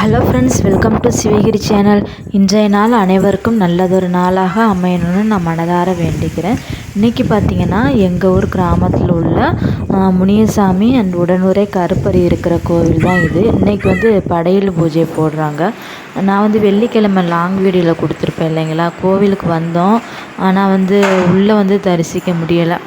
Hello friends welcome to Sivagiri channel இன்றைய நாள் அனைவருக்கும் நல்லதொரு நாளாக அமையணும்னு நான் மனதார வேண்டிக்கிறேன் இன்றைக்கி பார்த்திங்கன்னா எங்கள் ஊர் கிராமத்தில் உள்ள முனியசாமி அண்ட் உடனுரை கருப்பறி இருக்கிற கோவில் தான் இது. இன்றைக்கி வந்து படையல் பூஜை போடுறாங்க. நான் வந்து வெள்ளிக்கிழமை லாங் வீடியோவில் கொடுத்துருப்பேன் இல்லைங்களா? கோவிலுக்கு வந்தோம். ஆனால் வந்து உள்ளே வந்து தரிசிக்க முடியலை.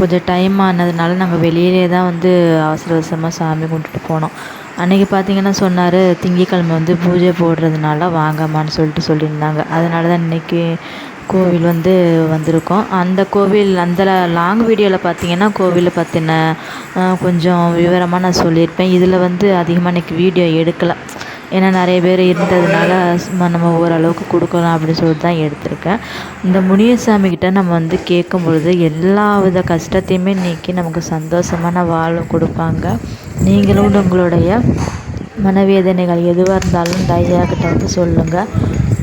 கொஞ்சம் டைம் ஆனதுனால நாங்கள் வெளியிலே தான் வந்து அவசர அவசரமாக சாமி கும்பிட்டுட்டு போனோம். அன்றைக்கி பார்த்தீங்கன்னா சொன்னார் திங்கக்கிழமை வந்து பூஜை போடுறதுனால வாங்கம்மான்னு சொல்லிட்டு சொல்லியிருந்தாங்க. அதனால தான் இன்றைக்கி கோவில் வந்து வந்திருக்கோம். அந்த கோவில் அந்த லாங் வீடியோவில் பார்த்தீங்கன்னா கோவிலை பற்றின கொஞ்சம் விவரமாக நான் சொல்லியிருப்பேன். இதில் வந்து அதிகமாக இன்றைக்கி வீடியோ எடுக்கலை. ஏன்னா நிறைய பேர் இருந்ததுனால சும்மா நம்ம ஓரளவுக்கு கொடுக்கலாம் அப்படின்னு சொல்லிட்டு தான் எடுத்திருக்கேன். இந்த முனியசாமி கிட்ட நம்ம வந்து கேட்கும் பொழுது எல்லா வித கஷ்டத்தையுமே நீக்கி நமக்கு சந்தோஷமான வாழ்வு கொடுப்பாங்க. நீங்களும் உங்களுடைய மனவேதனைகள் எதுவாக இருந்தாலும் இந்த கிட்ட வந்து சொல்லுங்கள்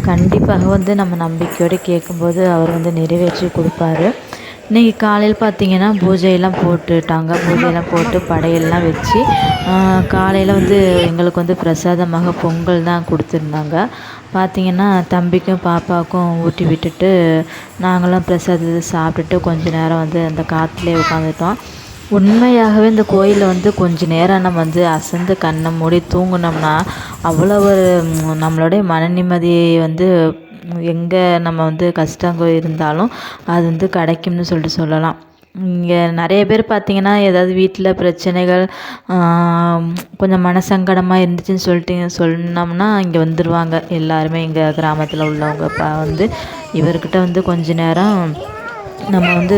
கண்டிப்பாக வந்து நம்ம நம்பிக்கையோடு கேட்கும்போது அவர் வந்து நிறைவேற்றி கொடுப்பாரு. இன்றைக்கி காலையில் பார்த்தீங்கன்னா பூஜையெல்லாம் போட்டுட்டாங்க. பூஜையெல்லாம் போட்டு படையெல்லாம் வச்சு காலையில் வந்து எங்களுக்கு வந்து பிரசாதமாக பொங்கல் தான் கொடுத்துருந்தாங்க. பார்த்திங்கன்னா தம்பிக்கும் பாப்பாவுக்கும் ஊட்டி விட்டுட்டு நாங்களும் பிரசாதத்தை சாப்பிட்டுட்டு கொஞ்ச நேரம் வந்து அந்த காற்றுலேயே உட்காந்துட்டோம். உண்மையாகவே இந்த கோயிலில் வந்து கொஞ்ச நேரம் நம்ம வந்து அசந்து கண்ணை மூடி தூங்கினோம்னா அவ்வளோ ஒரு நம்மளுடைய மன நிம்மதியை வந்து எங்கே நம்ம வந்து கஷ்டங்கள் இருந்தாலும் அது வந்து கிடைக்கும்னு சொல்லிட்டு சொல்லலாம். இங்கே நிறைய பேர் பார்த்திங்கன்னா ஏதாவது வீட்டில் பிரச்சனைகள் கொஞ்சம் மனசங்கடமாக இருந்துச்சுன்னு சொல்லிட்டு சொன்னோம்னா இங்கே வந்துடுவாங்க எல்லாருமே எங்கள் கிராமத்தில் உள்ளவங்க வந்து இவர்கிட்ட வந்து கொஞ்ச நேரம் நம்ம வந்து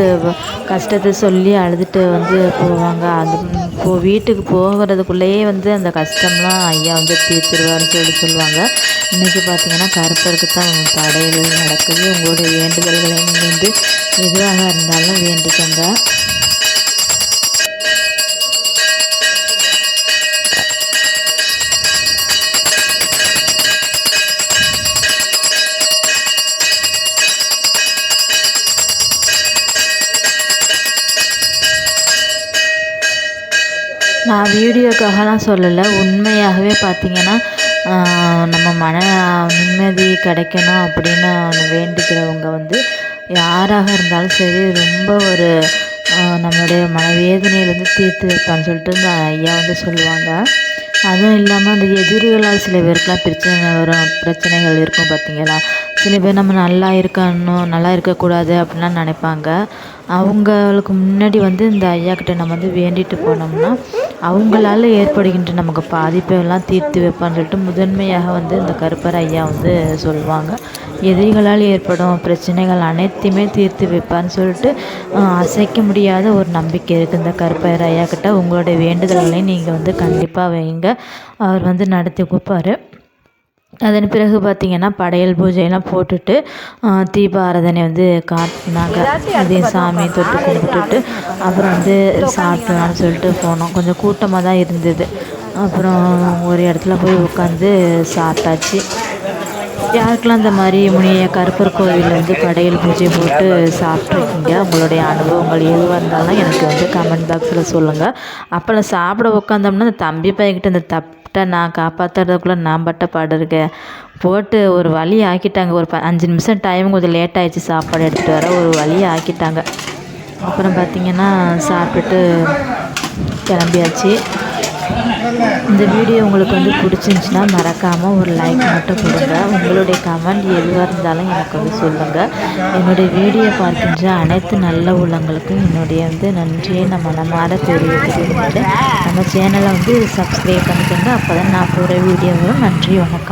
கஷ்டத்தை சொல்லி அழுதுட்டு வந்து போவாங்க. அது இப்போ வீட்டுக்கு போகிறதுக்குள்ளேயே வந்து அந்த கஷ்டம்லாம் ஐயா வந்து தீர்த்துருவாருன்னு சொல்லி சொல்லுவாங்க. இன்றைக்கி பார்த்தீங்கன்னா கருப்பருக்கு தான் படையல் நடக்குது. உங்களுடைய வேண்டுதல்களை நீங்கள் வந்து எதுவாக இருந்தாலும் வேண்டிக்கோங்க. நான் வீடியோக்காகலாம் சொல்லலை. உண்மையாகவே பார்த்திங்கன்னா நம்ம மன நிம்மதி கிடைக்கணும் அப்படின்னு வேண்டிக்கிறவங்க வந்து யாராக இருந்தாலும் சரி ரொம்ப ஒரு நம்மளுடைய மனவேதனையிலேருந்து தீர்த்து வைப்பான்னு சொல்லிட்டு இந்த ஐயா வந்து சொல்லுவாங்க. அதுவும் இல்லாமல் அந்த எதிரிகளால் சில பேருக்குலாம் பிரச்சனை வரும் பிரச்சனைகள் இருக்கும் பார்த்தீங்களா? சில பேர் நம்ம நல்லா இருக்கணும் நல்லா இருக்கக்கூடாது அப்படின்லாம் நினைப்பாங்க. அவங்களுக்கு முன்னாடி வந்து இந்த ஐயா கிட்ட நம்ம வந்து வேண்டிட்டு போனோம்னா அவங்களால ஏற்படுகின்ற நமக்கு பாதிப்பெல்லாம் தீர்த்து வைப்பான்னு சொல்லிட்டு முதன்மையாக வந்து இந்த கருப்பர் ஐயா வந்து சொல்லுவாங்க எதிரிகளால் ஏற்படும் பிரச்சனைகள் அனைத்தையுமே தீர்த்து வைப்பான்னு சொல்லிட்டு அசைக்க முடியாத ஒரு நம்பிக்கை இருக்குது இந்த கருப்பர் ஐயா கிட்ட. உங்களுடைய வேண்டுதல்களையும் நீங்கள் வந்து கண்டிப்பாக வைங்க. அவர் வந்து நடத்தி கொடுப்பாரு. அதன் பிறகு பார்த்திங்கன்னா படையல் பூஜையெல்லாம் போட்டுட்டு தீப ஆராதனை வந்து காட்டினாங்க. அதே சாமி தொட்டு கும்பிட்டுட்டு அப்புறம் வந்து சாப்பிடலான்னு சொல்லிட்டு போனோம். கொஞ்சம் கூட்டமாக தான் இருந்தது. அப்புறம் ஒரு இடத்துல போய் உட்காந்து சாப்பிட்டாச்சு. யாருக்கெல்லாம் இந்த மாதிரி முனிய கருப்பர் கோவிலில் வந்து படையல் பூஜை போட்டு சாப்பிட்ருக்கீங்க? உங்களுடைய அனுபவங்கள் எதுவாக இருந்தாலும் எனக்கு வந்து கமெண்ட் பாக்ஸில் சொல்லுங்கள் அப்புறம் சாப்பிட உட்காந்தோம்னா இந்த தம்பி பையன்கிட்ட இந்த தப் கரெக்டாக நான் காப்பாற்றுறதுக்குள்ளே நான் பட்ட பாடு இருக்கேன் போட்டு ஒரு வழி ஆக்கிட்டாங்க. ஒரு ப அஞ்சு நிமிஷம் டைம் கொஞ்சம் லேட் ஆகிடுச்சு சாப்பாடு எடுத்துகிட்டு வர ஒரு வழி ஆக்கிட்டாங்க. அப்புறம் பார்த்திங்கன்னா சாப்பிட்டுட்டு கிளம்பியாச்சு. இந்த வீடியோ உங்களுக்கு வந்து பிடிச்சிருந்துச்சின்னா மறக்காமல் ஒரு லைக் மட்டும் கொடுங்க. உங்களுடைய கமெண்ட் எதுவாக இருந்தாலும் எனக்கு வந்து சொல்லுங்கள் என்னுடைய வீடியோ பார்க்கின்ற அனைத்து நல்ல உள்ளங்களுக்கும் என்னுடைய வந்து நன்றியை நம்ம மனமாற தெரிவித்துக்கிட்டு நம்ம சேனலை வந்து சப்ஸ்கிரைப் பண்ணிக்கோங்க. அப்போ தான் நான் போகிற வீடியோ வரும் நன்றி வணக்கம்.